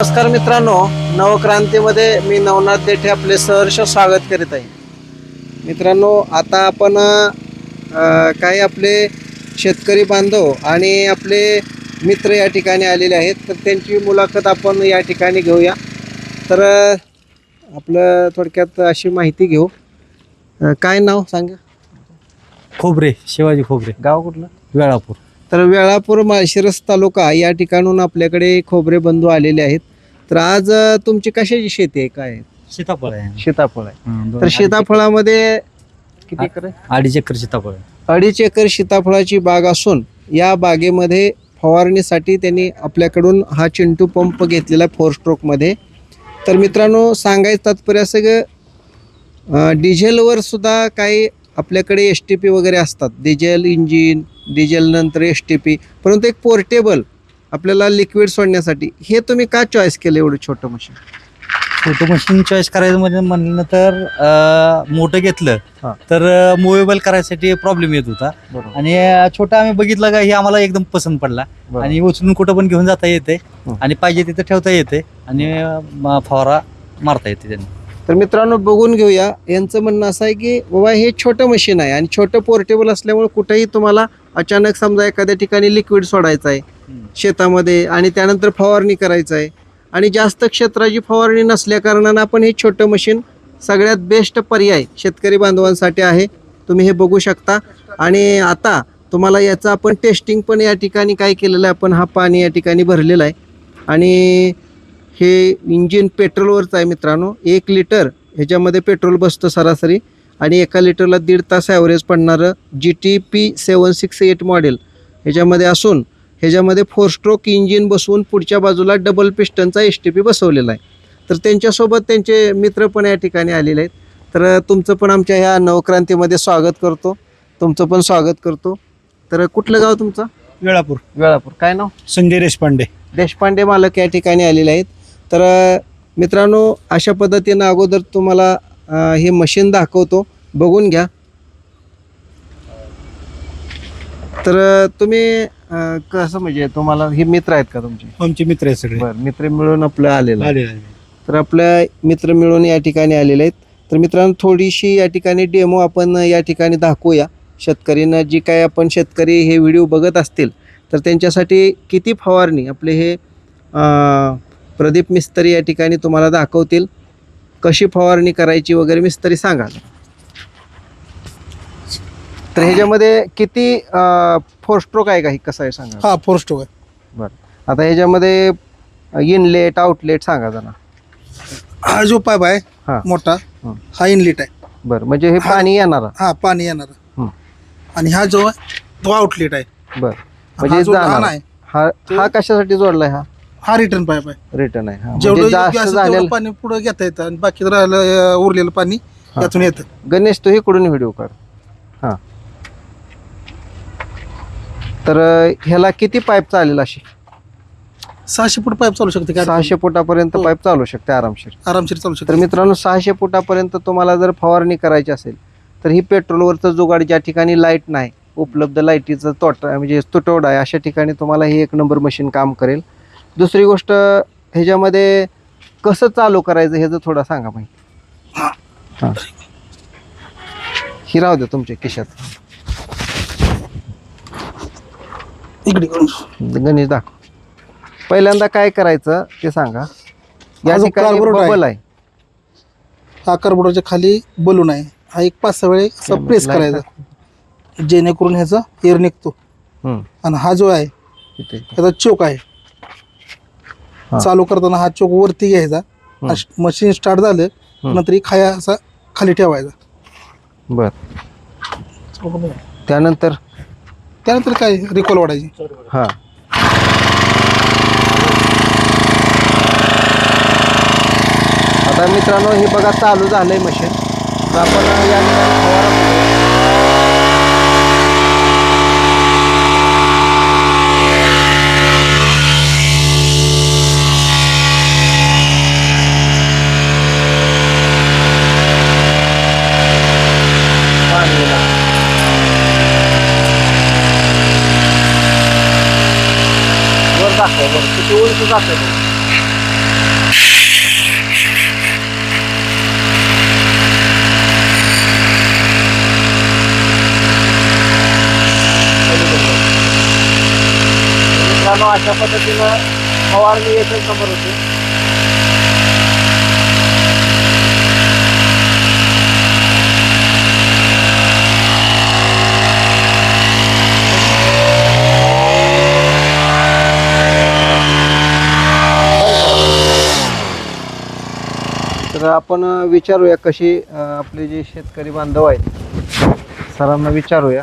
नमस्कार मित्रांनो नवक्रांतीमध्ये मी नवनाथ देठे आपले सहर्ष स्वागत करीत आहे. मित्रांनो आता आपण काही आपले शेतकरी बांधव आणि आपले मित्र या ठिकाणी आलेले आहेत तर त्यांची मुलाखत आपण या ठिकाणी घेऊया. तर आपलं थोडक्यात अशी माहिती घेऊ. काय नाव सांगा? खोबरे शिवाजी खोबरे. गाव कुठलं? वेळापूर. तर वेळापूर माळशिरस तालुका या ठिकाणून आपल्याकडे खोबरे बंधू आलेले आहेत. तर आज अ, तुमची कशाची शेती आहे? काय? सीताफळ आहे. सीताफळ आहे. हं, दोन तर सीताफळामध्ये किती एकर आहे? एकर- अडीच एकर सीताफळ आहे. अडीच एकर सीताफळाची बाग असून या बागेमध्ये फवारणीसाठी त्यांनी आपल्याकडून हा चिंटू पंप घेतलेला आहे फोर स्ट्रोकमध्ये. तर मित्रांनो सांगायचं तात्पर्य असं की अं, डिझेलवर सुद्धा काही आपल्याकडे एस टी पी वगैरे असतात. डिझेल इंजिन डिझेल नंतर एस टी पी परंतु एक पोर्टेबल आपल्याला लिक्विड सोडण्यासाठी. हे तुम्ही का चॉईस केलं एवढं छोटं मशीन छोटं मशीन चॉईस करायचं म्हणजे म्हणलं तर अं, मोठं घेतलं हा. तर मुवेबल करायसाठी प्रॉब्लेम येत होता. बरोबर. आणि अं, छोटं आम्ही बघितलं का हे आम्हाला एकदम पसंत पडला. आणि उचलून कुठं पण घेऊन जाता येते. हं. आणि पाहिजे तिथं ठेवता येते. आणि अं, म- फवारा मारता येते त्यांनी. तर मित्रांनो बघून घेऊया. यांचं म्हणणं असं आहे की बाबा हे छोटं मशीन आहे आणि छोटं पोर्टेबल असल्यामुळे कुठेही तुम्हाला अचानक समजा एखाद्या ठिकाणी लिक्विड सोडायचं आहे शेतामध्ये आणि त्यानंतर फवारणी करायचं आहे. आणि जास्त क्षेत्राची फवारणी नसल्या कारणानं आपण हे छोटं मशीन सगळ्यात बेस्ट पर्याय शेतकरी बांधवांसाठी आहे. तुम्ही हे बघू शकता. आणि आता तुम्हाला याचं आपण टेस्टिंग पण या ठिकाणी काय केलेलं आहे आपण हा पाणी या ठिकाणी भरलेला आहे. आणि हे इंजिन पेट्रोलवरचं आहे मित्रांनो. एक लिटर ह्याच्यामध्ये पेट्रोल बसतं सरासरी. आणि एका लिटरला दीड तास ॲव्हरेज पडणारं G T P seven six eight model ह्याच्यामध्ये असून ह्याच्यामध्ये फोर स्ट्रोक इंजिन बसवून पुढच्या बाजूला डबल पिस्टनचा एस टी पी बसवलेला आहे. तर त्यांच्यासोबत त्यांचे मित्र पण या ठिकाणी आलेले आहेत. तर तुमचं पण आमच्या ह्या नवक्रांतीमध्ये स्वागत करतो. तुमचं पण स्वागत करतो. तर कुठलं गाव तुमचं? वेळापूर. वेळापूर. काय नाव? संजय देशपांडे. देशपांडे मालक या ठिकाणी आलेले आहेत. तर मित्रांनो अशा पद्धतीनं अगोदर तुम्हाला हे मशीन दाखवतो. बघून घ्या. तर तुम्ही अ, कसं म्हणजे तुम्हाला हे मित्र आहेत का तुमचे? आमचे मित्र आहेत सगळे. बरं मित्र मिळून आपलं आलेलं आहे. आले आले. तर आपल्या मित्र मिळून या ठिकाणी आलेले आहेत. तर मित्रांनो थोडीशी या ठिकाणी डेमो आपण या ठिकाणी दाखवूया. शेतकरींना जी काय आपण शेतकरी हे व्हिडिओ बघत असतील तर त्यांच्यासाठी किती फवारणी आपले हे अं, प्रदीप मिस्त्री या ठिकाणी तुम्हाला दाखवतील. कशी फवारणी करायची वगैरे मिस्त्री सांगा तर ह्याच्यामध्ये किती फोर स्ट्रोक आहे का हे? कसं आहे सांगा हा फोर स्टोक आहे. आता ह्याच्यामध्ये इनलेट आउटलेट सांगा जरा. हा जो पाईप आहे हा. मोठा हं. हा इनलेट आहे. बरं म्हणजे हे. पाणी येणार हा पाणी येणार हं. आणि हा जो आहे तो आउटलेट आहे. बर. हा म्हणजे जो लहान जाणार आहे हा हा कशासाठी जोडलाय हा? हा रिटर्न पाईप आहे रिटर्न आहे. हा. जेवढं म्हणजे योग्य जास्त असेल तेवढं झालेलं पाणी पुढे घेता येतं आणि बाकी राहिलं अं, उरलेलं पाणी हा. यातून येतं. गणेश तू इकडून व्हिडिओ काढ. हा. तर अं, ह्याला किती पाईप चालेल अशी? सहाशे फूट पाईप चालू शकते का? सहाशे फुटापर्यंत हो. पाईप चालू शकते आरामशीर. आरामशीर चालू तर शकते मित्रांनो सहाशे फुटापर्यंत तुम्हाला जर फवारणी करायची असेल तर ही पेट्रोलवरचं जुगाड ज्या ठिकाणी लाइट नाही उपलब्ध लाईटीचं तोटा म्हणजे तुटवडा आहे अशा ठिकाणी तुम्हाला हे एक नंबर मशीन काम करेल. दुसरी गोष्ट ह्याच्यामध्ये कसं चालू करायचं ह्याचं थोडं सांगा माहिती हां. ही राहू द्या तुमच्या खिशात. इकडे गणेश दाखव. पहिल्यांदा काय करायचं ते सांगा. या ठिकाणी आहे. बबल आहे. हा कार्बोडाच्या खाली बलून आहे. हा एक पाच सहा वेळे असं प्रेस करायचा. जेणेकरून ह्याचा एअर निघतो. आणि हा जो आहे इथे. ह्याचा चोक आहे. चालू करताना हा चोक वरती घ्यायचा. मशीन स्टार्ट झालं. नंतर ही खाया असा खाली ठेवायचा. बर. त्यानंतर? त्यानंतर काय रिकॉल वाढायची. हा. आता मित्रांनो हे बघा चालू झालंय मशीन आपण या जात. आहे बरं किती उंच जात मित्रांनो अशा पद्धतीनं फवारणी येथील समोर होती आपण विचारूया कशी अ, आपले जे शेतकरी बांधव आहेत सरांना विचारूया.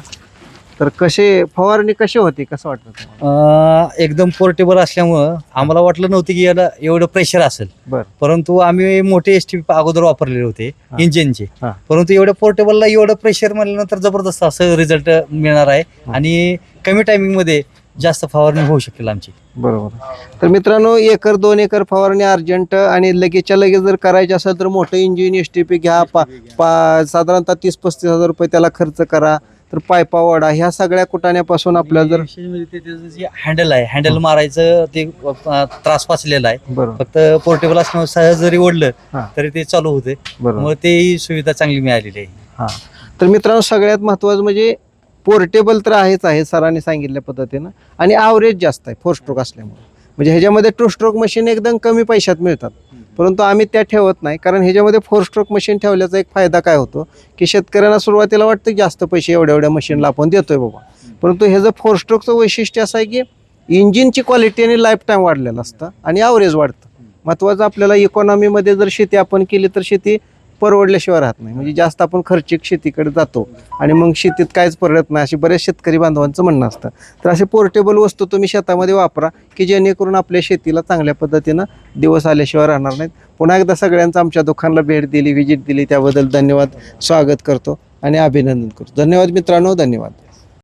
तर कसे फवारणी कशी होती कसं वाटतं तुम्हाला? अं, एकदम पोर्टेबल असल्यामुळं आम्हाला वाटलं नव्हतं की याला एवढं प्रेशर असेल. बर. परंतु आम्ही मोठे एस टी अगोदर वापरलेले होते हा. इंजिनचे हा. परंतु एवढ्या पोर्टेबलला एवढं प्रेशर म्हणल्यानंतर जबरदस्त असं रिझल्ट मिळणार आहे. आणि कमी टायमिंगमध्ये जास्त फवारणी होऊ शकेल आमची. बरोबर. तर मित्रांनो एकर दोन एकर फवारणी अर्जंट आणि लगेचच्या लगेच जर करायची असेल तर मोठं इंजिन एस टी पी घ्या पा पा साधारणतः तीस पस्तीस हजार रुपये त्याला खर्च करा. तर पायपा वडा ह्या सगळ्या कुटाण्यापासून आपल्याला जर विशेष म्हणजे ते त्याचं जे हँडल आहे हँडल मारायचं ते अं, त्रास वाचलेला आहे. बरोबर. फक्त पोर्टेबल असल्यामुळे सहज जरी ओढलं हा. तरी ते चालू होते. बरोबर. मग तेही सुविधा चांगली मिळालेली आहे. हा. तर मित्रांनो सगळ्यात महत्त्वाचं म्हणजे पोर्टेबल तर आहेच आहे सरांनी सांगितल्या पद्धतीनं. आणि ॲव्हरेज जास्त आहे फोर स्ट्रोक असल्यामुळे. म्हणजे ह्याच्यामध्ये टू स्ट्रोक मशीन एकदम कमी पैशात मिळतात. परंतु आम्ही त्या ठेवत नाही कारण ह्याच्यामध्ये फोर स्ट्रोक मशीन ठेवल्याचा एक फायदा काय होतो की शेतकऱ्यांना सुरुवातीला वाटतं की जास्त पैसे एवढ्या एवढ्या मशीनला आपण देतोय बाबा. परंतु ह्याचं फोर स्ट्रोकचं वैशिष्ट्य असं आहे की इंजिनची क्वालिटी आणि लाईफ टाईम वाढलेलं असतं आणि ॲव्हरेज वाढतं. महत्त्वाचं आपल्याला इकॉनॉमीमध्ये जर शेती आपण केली तर शेती परवडल्याशिवाय राहत नाही. म्हणजे जास्त आपण खर्चिक शेतीकडे जातो आणि मग शेतीत काहीच परवडत नाही. अशी बऱ्याच शेतकरी बांधवांचं म्हणणं असतं. तर असे पोर्टेबल वस्तू तुम्ही शेतामध्ये वापरा की जेणेकरून आपल्या शेतीला चांगल्या पद्धतीनं दिवस आल्याशिवाय राहणार नाहीत. पुन्हा एकदा सगळ्यांचं आमच्या दुकानाला भेट दिली व्हिजिट दिली. त्याबद्दल धन्यवाद. स्वागत करतो आणि अभिनंदन करतो. धन्यवाद मित्रांनो. धन्यवाद.